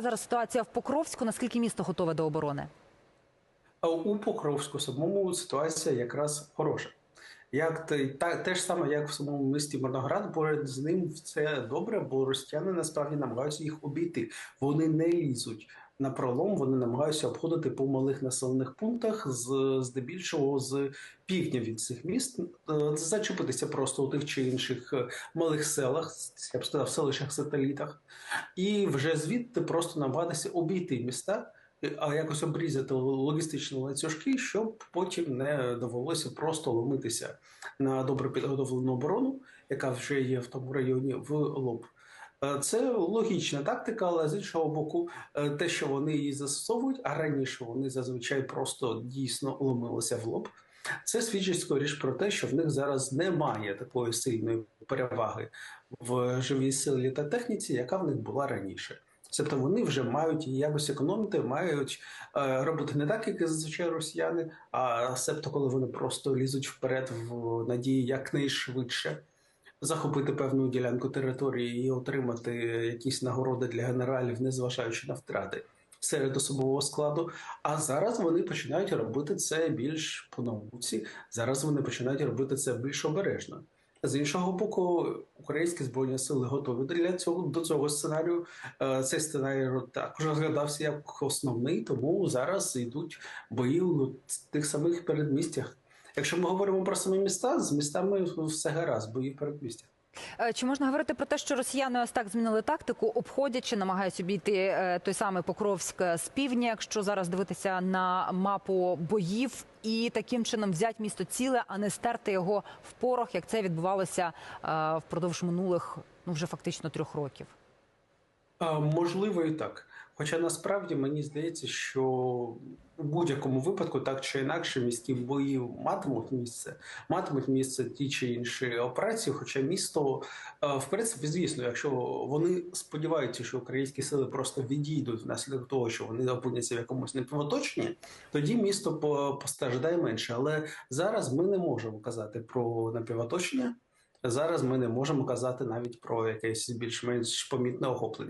зараз ситуація в Покровську? Наскільки місто готове до оборони? У Покровську самому ситуація якраз хороша. Як та, те ж саме, як в самому місті Мирноград, поряд з ним все добре, бо росіяни насправді намагаються їх обійти. Вони не лізуть на пролом, вони намагаються обходити по малих населених пунктах, з здебільшого з півдня від цих міст, е, зачепитися просто у тих чи інших е, малих селах, я б сказав, селищах сателітах, і вже звідти просто намагатися обійти міста а якось обрізати логістичні ланцюжки, щоб потім не довелося просто ломитися на добре підготовлену оборону, яка вже є в тому районі в лоб. Е, Це логічна тактика, але з іншого боку, е, те, що вони її застосовують, а раніше вони зазвичай просто дійсно ломилися в лоб. Це свідчить скоріш про те, що в них зараз немає такої сильної переваги в живій силі та техніці, яка в них була раніше. Тобто вони вже мають якось економити, мають е, робити не так, як зазвичай росіяни, а себто, коли вони просто лізуть вперед в надії якнайшвидше захопити певну ділянку території і отримати якісь нагороди для генералів, незважаючи на втрати серед особового складу. А зараз вони починають робити це більш по науці. Зараз вони починають робити це більш обережно. З іншого боку, українські збройні сили готові для цього до цього сценарію. Е, Цей сценарій також розглядався як основний, тому зараз йдуть бої у тих самих передмістях. Якщо ми говоримо про самі міста, з містами все гаразд, бої в передмістях. Е, Чи можна говорити про те, що росіяни ось так змінили тактику, обходячи, намагаються обійти е, той самий Покровськ з півдня, якщо зараз дивитися на мапу боїв, і таким чином взяти місто ціле, а не стерти його в порох, як це відбувалося е, впродовж минулих ну вже фактично трьох років? Можливо, і так. Хоча насправді мені здається, що у будь-якому випадку, так чи інакше, міські бої матимуть місце, матимуть місце ті чи інші операції. Хоча місто, е, в принципі, звісно, якщо вони сподіваються, що українські сили просто відійдуть внаслідок того, що вони опиняться в якомусь непривоточенні, тоді місто по- постраждає менше. Але зараз ми не можемо казати про напівоточення. Зараз ми не можемо казати навіть про якесь більш-менш помітне охоплення.